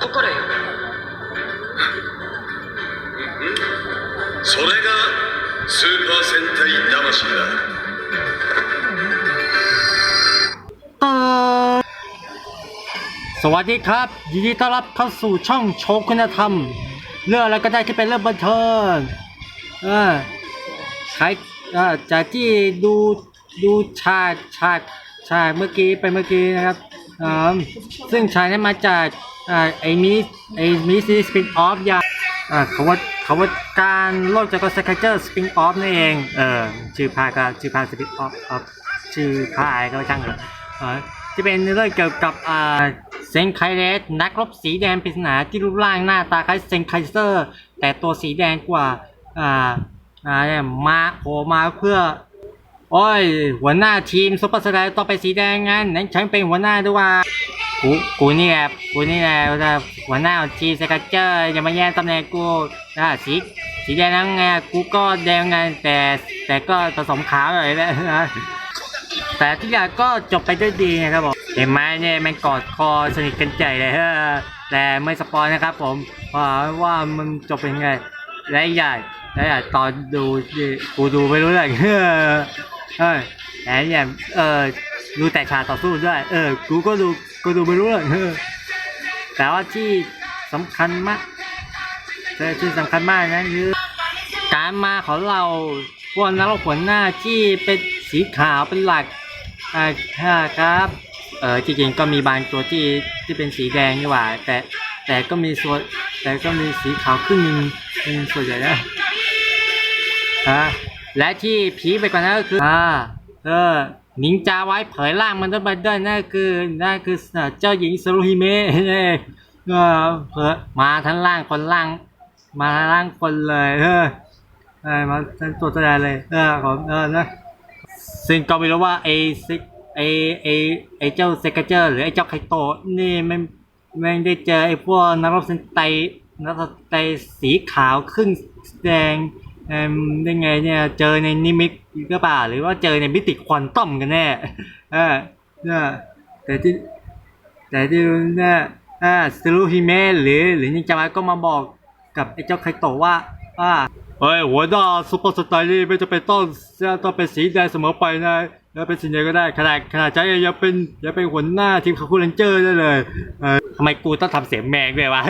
心よそれがスーパー戦隊魂だ สวัสดีครับ ยินดีต้อนรับเข้าสู่ช่องโชว์คุณธรรม เรื่องอะไรก็ได้ที่เป็นเรื่องบันเทิงเออใครเอ่อจากที่ดูดูฉากฉากฉากเมื่อกี้ไปเมื่อกี้นะครับอ่า ซึ่งฉากนั้นมาจากไอ้มิไอ้มิซีสปินออฟยาอ่าเขาว่าเขาว่าการโลกจากก็สกเจอร์สปินออฟนั่นเองเออชื่อพายก็ชื่อพายสปินออฟชื่อพายก็ช่างเถอะเออที่เป็นเรื่องเกี่ยวกับเซนไคเรสนักรบสีแดงปริศนาที่รูปร่างหน้าตาคล้ายเซนไคเซอร์ แต่ตัวสีแดงกว่าอ่าอ่ามาโผล่มาเพื่อ โอ้ย หัวหน้าทีมซุปเปอร์สไตล์ต้องไปสีแดงงั้นนั้นฉันเป็นหัวหน้าด้วยว่ากูกูนี่แหละกูนี่แหละหัวหน้าทีมสกัดเจอร์อย่ามาแย่งตำแหน่งกูอ่าสีสีแดงนั่งไงกูก็แดงไงแต่แต่ก็ผสมขาวหน่อยนะแต่ทุกอย่างก็จบไปด้วยดีนะครับผมเห็นไหมเนี่ยมันกอดคอสนิทกันใจเลยเฮ้อแต่ไม่สปอยนะครับผมว่าว่ามันจบเป็นไงและอีกอย่างและอีกอย่ตอนดูกูดูไม่รู้เรื่องเฮ้อ เฮ้ยแต่อย่างเออดูแต่ฉากต่อสู้ด้วย เออ กูก็ดูกูดูไม่รู้เรื่องแต่ว่าที่สำคัญมากที่สำคัญมากนั่นคือการมาของเราพวกนักรบหัวหน้าที่เป็นสีขาวเป็นหลักอ่าครับ เออจริงๆก็มีบางตัวที่ที่เป็นสีแดงนี่หว่า แต่แต่ก็มีส่วนแต่ก็มีสีขาวครึ่งนึงเป็นส่วนใหญ่นะฮะ และที่ผีไปกว่านั้นก็คืออ่าเออนินจาไว้เผยร่างมันด้วยบันเดิลนั่นคือนั่นคือเจ้าหญิงซารุฮิเมะเนี่ยเออเผยมาทั้งร่างคนร่าง มาทั้งร่างคนเลย เออเออมาเป็นตัวแสดงเลย เออผมเออนะซึ่งก็ไม่รู้ว่าไอ้ซิไอ้ไอ้ไอเจ้าเซกเจอร์หรือไอ้เจ้าไคโตะนี่ไม่ไม่ได้เจอไอ้พวกนักรบเซนไตนักรบไตสีขาวครึ่งแดง ได้ไงเนี่ยเจอในนิมิตหรือเปล่าหรือว่าเจอในมิติควอนตัมกันแน่เออเนี่ยแต่ที่แต่ที่เนี่ยอ่าซูรุฮิเมะหรือหรือนินจาวะก็มาบอกกับไอ้เจ้าไคโตะว่าว่าเฮ้ยหัวหน้าซุปเปอร์สตาร์นี่ไม่จะเป็นต้องต้องเป็นสีแดงเสมอไปนะแล้วเป็นสีแดงก็ได้ขนาดขนาดใจยังเป็นยังเป็นหัวหน้าทีมคาคูเลนเจอร์ได้เลยทำไมกูต้องทำเสียงแมงด้วยวะ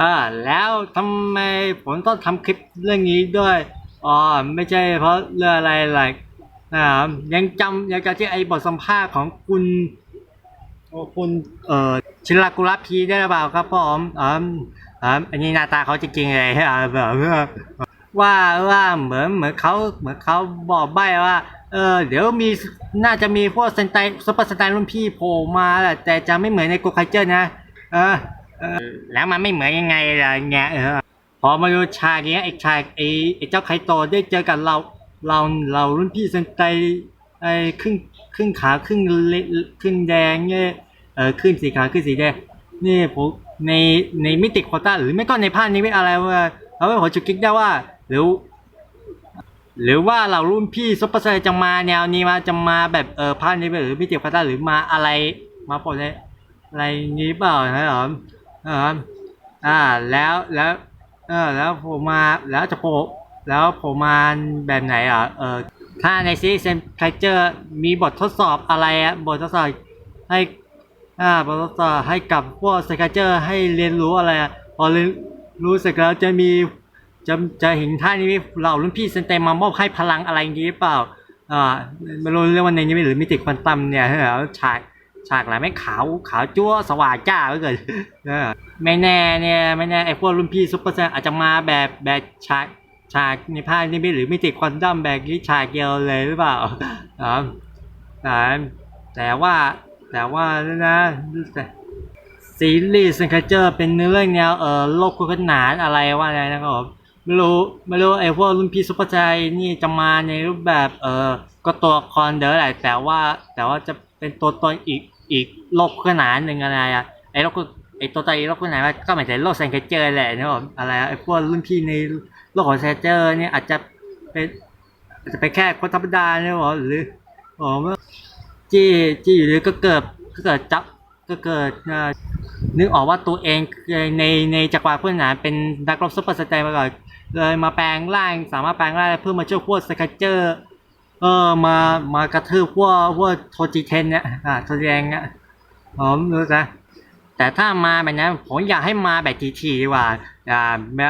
อ่าแล้วทำไมผมต้องทำคลิปเรื่องนี้ด้วยอ๋อไม่ใช่เพราะเรื่องอะไรหลายนะครับยังจำยังจำที่ไอ้บทสัมภาษณ์ของคุณโอ้คุณเอ่อชิรากุระพีได้หรือเปล่าครับผมอ่าอ่าอันนี้หน้าตาเขาจริงๆเลยอ่าแบบว่าว่าเหมือนเหมือนเขาเหมือนเขาบอกใบ้ว่าเออเดี๋ยวมีน่าจะมีพวกสไตซุปเปอร์สไตล์รุ่นพี่โผล่มาแหละแต่จะไม่เหมือนในโกคาเจอร์นะออเออ แล้วมันไม่เหมือนยังไงล่ะเงี้ยเออพอมาดูฉากเนี้ยไอ้ฉากไอ้ไอ้เจ้าไคโตได้เจอกับเราเราเรารุ่นพี่สไตล์ไอ้ครึ่งครึ่งขาวครึ่งเละครึ่งแดงเนี่ยเออขึ้นสีขาวขึ้นสีแดงนี่ผมในในมิติควอต้าหรือไม่ก็ในภาคนี้ไม่อะไรว่าเอาไว้ผมจุดคิดได้ว่าหรือหรือว่าเรารุ่นพี่ซุปเปอร์ไซจะมาแนวนี้มาจะมาแบบเออภาคนี้หรือมิติควอต้าหรือมาอะไรมาโผล่ในอะไรนี้เปล่านะเหรอ เอออ่าแล้วแล้วเออแล้วผมมาแล้วจะโผล่แล้วผมมาแบบไหนอะเออถ้าในซีเซนไคเจอร์มีบททดสอบอะไรอะบททดสอบให้อ่าบริษัทให้กับพวกสกเจอร์ให้เรียนรู้อะไรอะพอเรียนรู้เสร็จแล้วจะมีจะจะเห็นท่านี้เหล่ารุ่นพี่เซนเตมามอบให้พลังอะไรอย่างนี้หรือเปล่าอ่าไม่รู้เรียกว่าในนี้หรือมิติควอนตัมเนี่ยแล้วฉาก ฉากอะไรไม่ขาวขาวจั่วสว่างจ้าเหลือเกินไม่แน่เนี่ยไม่แน่ไอ้พวกรุ่นพี่ซุปเปอร์เซนอาจจะมาแบบแบบฉากฉากในภาคนี้หรือมิติควอนตัมแบบนี้ฉากเดียวเลยหรือเปล่าอ่าแต่แต่ว่าแต่ว่านะซีรีส์เซนคเจอร์เป็นเนื้อเรื่องแนวเอ่อโลกคู่ขนานอะไรว่าอะไรนะครับผมไม่รู้ไม่รู้ไอ้พวกรุ่นพี่ซุปเปอร์ใจนี่จะมาในรูปแบบเออก็ตัวคอนเดิมแหละแต่ว่าแต่ว่าจะเป็นตัวตนอีก อีกโลกขนานหนึ่งอะไรอะไอ้โลกไอ้ตัวตนอีกโลกคู่ขนานก็หมายถึงโลกเซนคเจอร์แหละนะครับผมอะไรไอ้พวกรุ่นพี่ในโลกของเซนเจอร์เนี่ยอาจจะเป็นอาจจะเป็นแค่คนธรรมดาเนี่ยหรอหรืออ๋อจี้จี้อยู่ดีก็เกิดก็เกิดจับก็เกิดนึกออกว่าตัวเองในในจักรวาลพื้นฐานเป็นนักรบซุปเปอร์สเตย์มาก่อนเลยมาแปลงร่างสามารถแปลงร่างเพื่อมาช่วยพวกสกัดเจอร์ เออมามากระทืบพวกพวกโทจิเทนเนี่ยอ่าโทจิแดงเนี่ยผมรู้จ้ะแต่ถ้ามาแบบนั้นผมอยากให้มาแบบทีทีดีกว่าอ่าไม่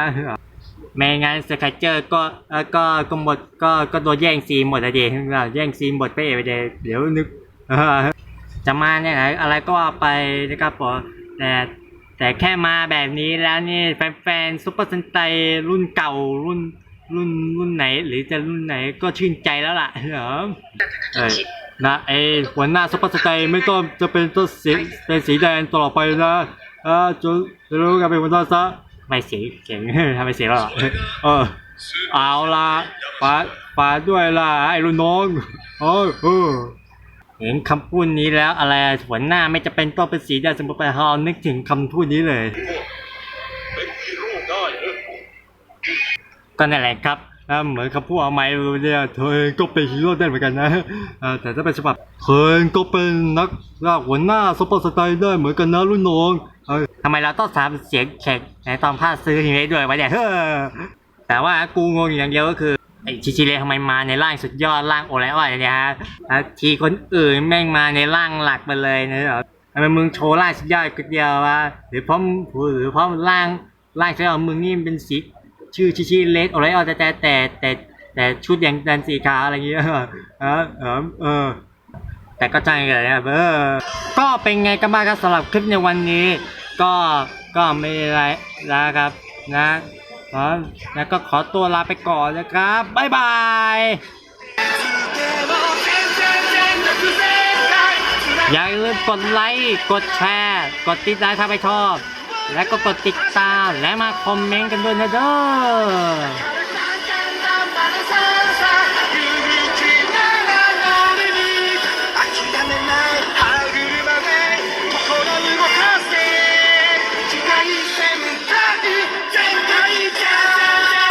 ไม่งั้นสกัดเจอร์ก็เออก็ก็หมดก็ก็โดนแย่งซีนหมดอะเดีแย่งซีนหมดไปเอไปเดยวเดี๋ยวนึกจะมาเนี่ยไหนอะไรก็ว่าไปนะครับผมแต่แต่แค่มาแบบนี้แล้วนี่แฟนๆซุปเปอร์ซันไตรุ่นเก่ารุ่น รุ่นรุ่นไหน หรือจะรุ่นไหนก็ชื่นใจแล้วล่ะเหรอเออนะไอหัวหน้าซุปเปอร์ซันไตไม่ต้องจะเป็นตัวสีเป็นสีแดงตลอดไปนะเออจะจะรู้กันเป็นหัวหน้าซะไม่เสียเก่งทำไมเสียแล้วล่ะเออเอาละฝากฝากด้วยล่ะไอ้รุ่นน้องเออเออเห็นคำพูดนี้แล้วอะไรหัวหน้าไม่จะเป็นต้องเป็นสีแดงสมบูรณ์ไปฮอนึกถึงคำพูดนี้เลย ก็นั่นแหละครับเหมือนคำพูดเอาไม้เนี่ยเธอเองก็เป็นฮีโร่ได้เหมือนกันนะแต่ถ้าเป็นฉบับเธอก็เป็นนักล่าหัวหน้าซุปเปอร์สไตล์ได้เหมือนกันนะรุ่นน้องเอ้ยทำไมเราต้องถามเสียงแขกในตอนพาซื้อทีนี้ด้วยวะเนี่ยเฮ้อแต่ว่ากูงงอย่างเดียวก็คือไอชิชิเรทำไมมาในร่างสุดยอดร่างโอไลออยเนี่ยฮะทีคนอื่นแม่งมาในร่างหลักไปเลยนะทำไมมึงโชว์ร่างสุดยอดคนเดียววะหรือเพราะหรือเพราะร่างร่างสุดยอดของมึงนี่เป็นสี ชื่อชิชิเลสโอไรออแต่แต่แต่แต่แต่ชุดอย่างดันสีขาวอะไรอย่างเงี้ยเออเออเออแต่ก็ใจเลยนะเออก็เป็นไงกันบ้างครับสำหรับคลิปในวันนี้ ก็ก็ไม่ไรแล้วครับนะขอแล้วก็ขอตัวลาไปก่อนนะครับบ๊ายบายอย่าลืมกดไลค์ กดแชร์ กดติดตามถ้าไม่ชอบ และก็กดติดตามและมาคอมเมนต์กันด้วยนะเด้อ